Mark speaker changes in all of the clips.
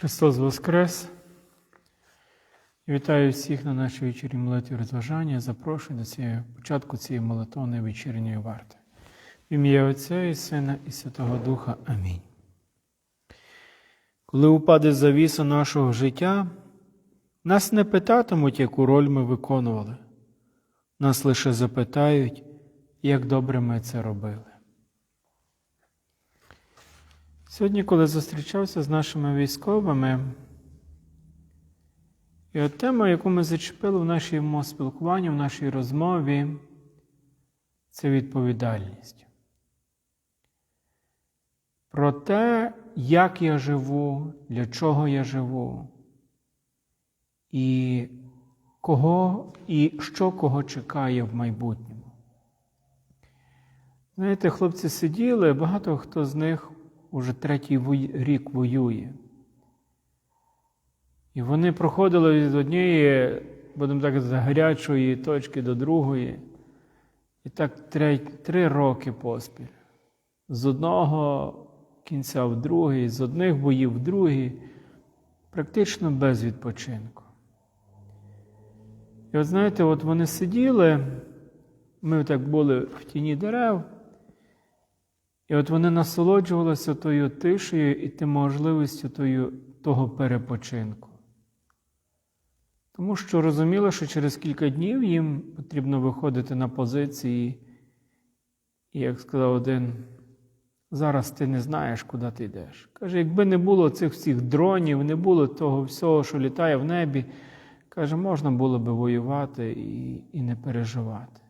Speaker 1: Христос Воскрес! Вітаю всіх на нашій вечірній молитві розважання. Запрошую до цієї початку цієї молитовної вечірньої варти. В ім'я Отця і Сина і Святого Духа. Амінь. Коли упаде завіса нашого життя, нас не питатимуть, яку роль ми виконували. Нас лише запитають, як добре ми це робили. Сьогодні, коли зустрічався з нашими військовими, і от тема, яку ми зачепили в нашому спілкуванні, в нашій розмові, це відповідальність. Про те, як я живу, для чого я живу, і кого і що кого чекає в майбутньому. Знаєте, хлопці сиділи, багато хто з них уже третій рік воює. І вони проходили від однієї, будемо так казати, гарячої точки до другої. І так три, три роки поспіль. З одного кінця в другий, з одних боїв в другий, практично без відпочинку. І от знаєте, от вони сиділи, ми так були в тіні дерев. І от вони насолоджувалися тою тишею і тим можливістю тою, того перепочинку. Тому що розуміли, що через кілька днів їм потрібно виходити на позиції, і, як сказав один, зараз ти не знаєш, куди ти йдеш. Каже, якби не було цих всіх дронів, не було того всього, що літає в небі, каже, можна було би воювати і і не переживати.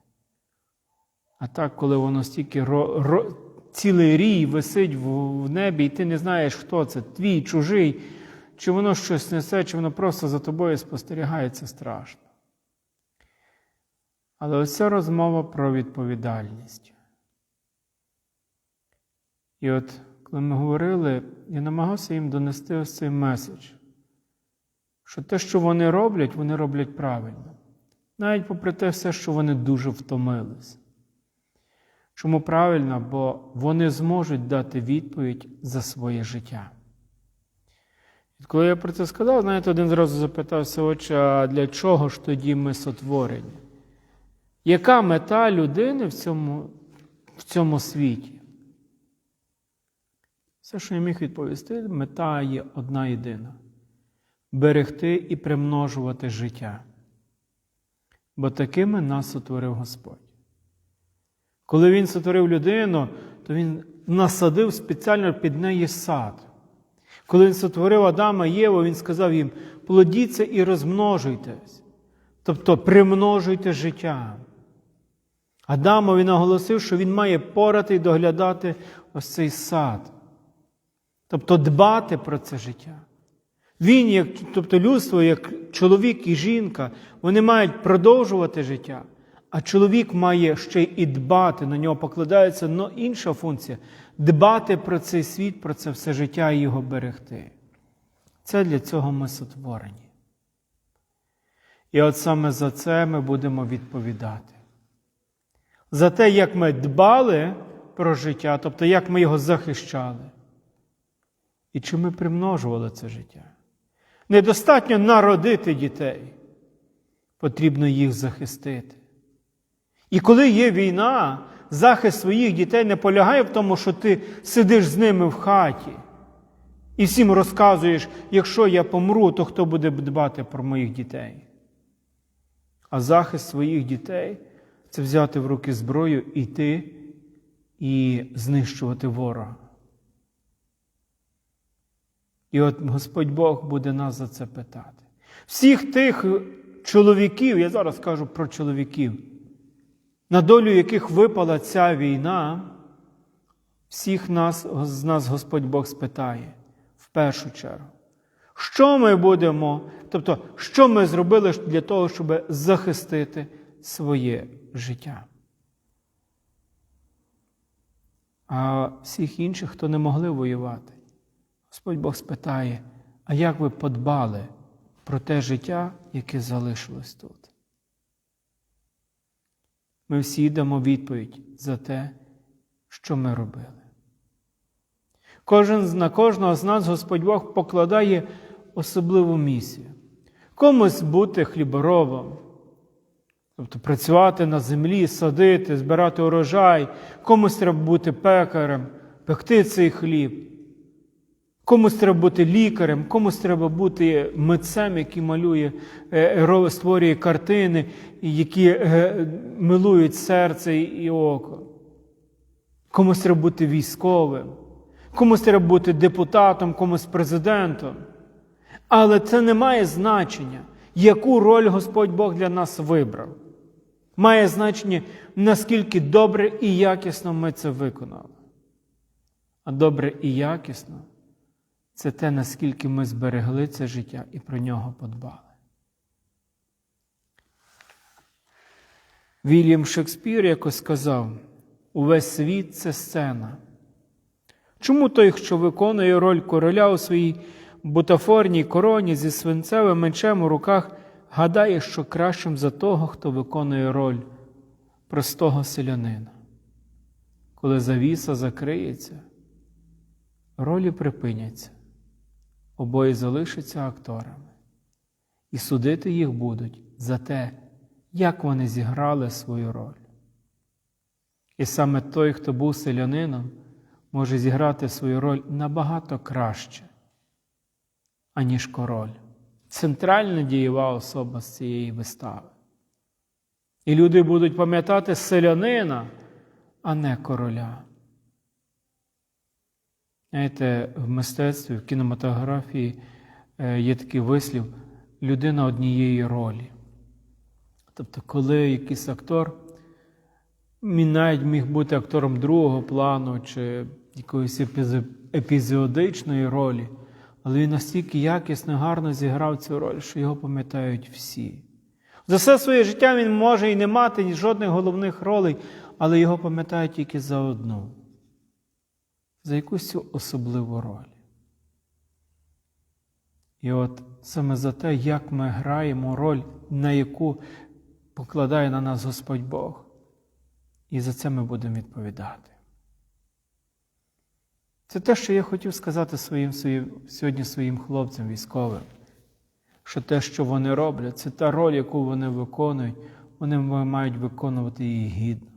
Speaker 1: А так, коли воно стільки ро, ро, цілий рій висить в небі, і ти не знаєш, хто це, твій, чужий, чи воно щось несе, чи воно просто за тобою спостерігає, це страшно. Але ось ця розмова про відповідальність. І от, коли ми говорили, я намагався їм донести ось цей меседж, що те, що вони роблять, вони роблять правильно. Навіть попри те все, що вони дуже втомились. Чому правильно? Бо вони зможуть дати відповідь за своє життя. І коли я про це сказав, знаєте, один зразу запитався, отче, а для чого ж тоді ми сотворені? Яка мета людини в цьому, в цьому світі? Все, що я міг відповісти, мета є одна єдина берегти і примножувати життя. Бо такими нас сотворив Господь. Коли він сотворив людину, то він насадив спеціально під неї сад. Коли він сотворив Адама і Єву, він сказав їм: плодіться і розмножуйтесь, тобто примножуйте життя. Адамові наголосив, що він має порати і доглядати ось цей сад, тобто дбати про це життя. Він, як, тобто людство, як чоловік і жінка, вони мають продовжувати життя. А чоловік має ще й дбати, на нього покладається но інша функція дбати про цей світ, про це все життя і його берегти. Це для цього ми сотворені. І от саме за це ми будемо відповідати. За те, як ми дбали про життя, тобто як ми його захищали, і чи ми примножували це життя. Недостатньо народити дітей, потрібно їх захистити. І коли є війна, захист своїх дітей не полягає в тому, що ти сидиш з ними в хаті і всім розказуєш, якщо я помру, то хто буде дбати про моїх дітей. А захист своїх дітей це взяти в руки зброю, йти і знищувати ворога. І от Господь Бог буде нас за це питати. Всіх тих чоловіків, я зараз кажу про чоловіків на долю яких випала ця війна, всіх нас, з нас Господь Бог спитає в першу чергу. Що ми будемо, тобто, що ми зробили для того, щоб захистити своє життя? А всіх інших, хто не могли воювати, Господь Бог спитає, а як ви подбали про те життя, яке залишилось тут? Ми всі дамо відповідь за те, що ми робили. Кожен, на кожного з нас Господь Бог покладає особливу місію. Комусь бути хліборобом, тобто працювати на землі, садити, збирати урожай, комусь треба бути пекарем, пекти цей хліб. Комусь треба бути лікарем, комусь треба бути митцем, який малює, е, створює картини, які е, милують серце і око. Комусь треба бути військовим, комусь треба бути депутатом, комусь президентом. Але це не має значення, яку роль Господь Бог для нас вибрав. Має значення, наскільки добре і якісно ми це виконали. А добре і якісно це те, наскільки ми зберегли це життя і про нього подбали. Вільям Шекспір якось сказав: увесь світ це сцена. Чому той, що виконує роль короля у своїй бутафорній короні зі свинцевим мечем у руках, гадає, що кращим за того, хто виконує роль простого селянина? Коли завіса закриється, ролі припиняться, обоє залишаться акторами, і судити їх будуть за те, як вони зіграли свою роль. І саме той, хто був селянином, може зіграти свою роль набагато краще, аніж король, центральна дієва особа з цієї вистави. І люди будуть пам'ятати селянина, а не короля. Знаєте, в мистецтві, в кінематографії е, є такий вислів людина однієї ролі. Тобто, коли якийсь актор, він навіть міг бути актором другого плану чи якоїсь епізо- епізодичної ролі, але він настільки якісно гарно зіграв цю роль, що його пам'ятають всі. За все своє життя він може і не мати жодних головних ролей, але його пам'ятають тільки за одну, за якусь цю особливу роль. І от саме за те, як ми граємо роль, на яку покладає на нас Господь Бог. І за це ми будемо відповідати. Це те, що я хотів сказати своїм, своїм, сьогодні своїм хлопцям військовим, що те, що вони роблять, це та роль, яку вони виконують, вони мають виконувати її гідно.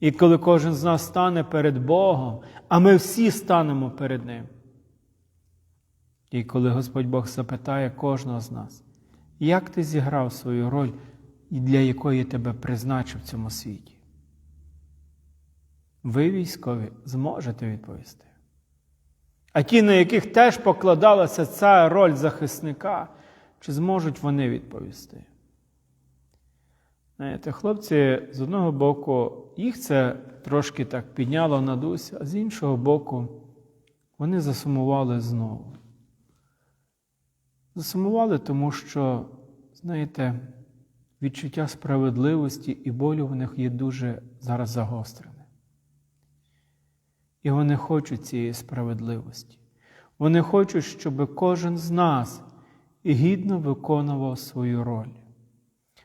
Speaker 1: І коли кожен з нас стане перед Богом, а ми всі станемо перед Ним. І коли Господь Бог запитає кожного з нас, як ти зіграв свою роль, і для якої тебе призначив в цьому світі? Ви, військові, зможете відповісти. А ті, на яких теж покладалася ця роль захисника, чи зможуть вони відповісти? Знаєте, хлопці, з одного боку, їх це трошки так підняло на дусь, а з іншого боку, вони засумували знову. Засумували, тому що, знаєте, відчуття справедливості і болю в них є дуже зараз загострене. І вони хочуть цієї справедливості. Вони хочуть, щоб кожен з нас гідно виконував свою роль,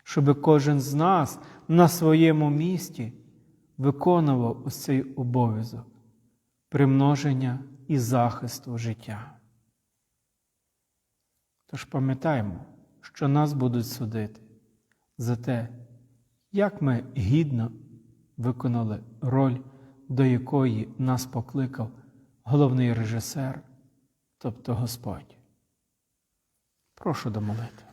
Speaker 1: щоб кожен з нас на своєму місці виконував ось цей обов'язок примноження і захисту життя. Тож пам'ятаємо, що нас будуть судити за те, як ми гідно виконали роль, до якої нас покликав головний режисер, тобто Господь. Прошу домолити.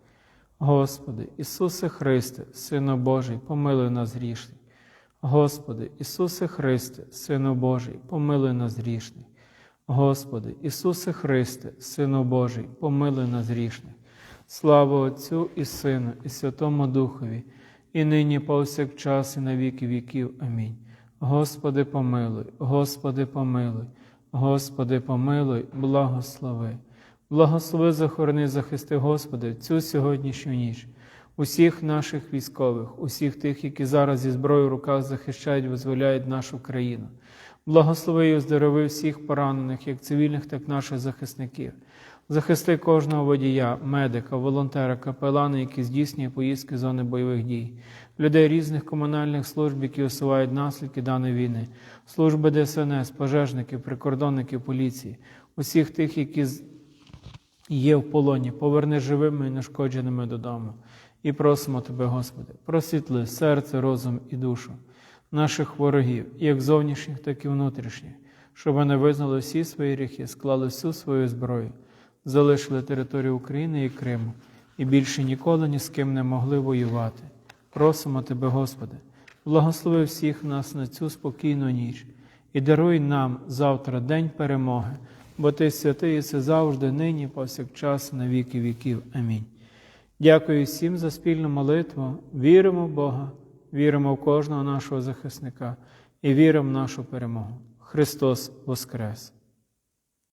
Speaker 1: Господи, Ісусе Христе, Сину Божий, помилуй нас грішних. Господи, Ісусе Христе, Сину Божий, помилуй нас грішних. Господи, Ісусе Христе, Сину Божий, помилуй нас грішних. Слава Отцю і Сину, і Святому Духові, і нині повсякчас, і на віки віків. Амінь. Господи, помилуй, Господи, помилуй, Господи, помилуй, благослови. Благослови, захорони, захисти, Господи, цю сьогоднішню ніч, усіх наших військових, усіх тих, які зараз зі зброєю в руках захищають, визволяють нашу країну. Благослови і оздорови всіх поранених, як цивільних, так і наших захисників. Захисти кожного водія, медика, волонтера, капелана, які здійснює поїздки зони бойових дій, людей різних комунальних служб, які усувають наслідки даної війни, служби ДСНС, пожежників, прикордонників поліції, усіх тих, які є в полоні, поверни живими і нешкодженими додому. І просимо Тебе, Господи, просвітли серце, розум і душу наших ворогів, як зовнішніх, так і внутрішніх, щоб вони визнали всі свої гріхи, склали всю свою зброю, залишили територію України і Криму і більше ніколи ні з ким не могли воювати. Просимо Тебе, Господи, благослови всіх нас на цю спокійну ніч і даруй нам завтра день перемоги, бо Ти святий і це завжди, нині, повсякчас, на віки віків. Амінь. Дякую всім за спільну молитву. Віримо в Бога, віримо в кожного нашого захисника і віримо в нашу перемогу. Христос Воскрес!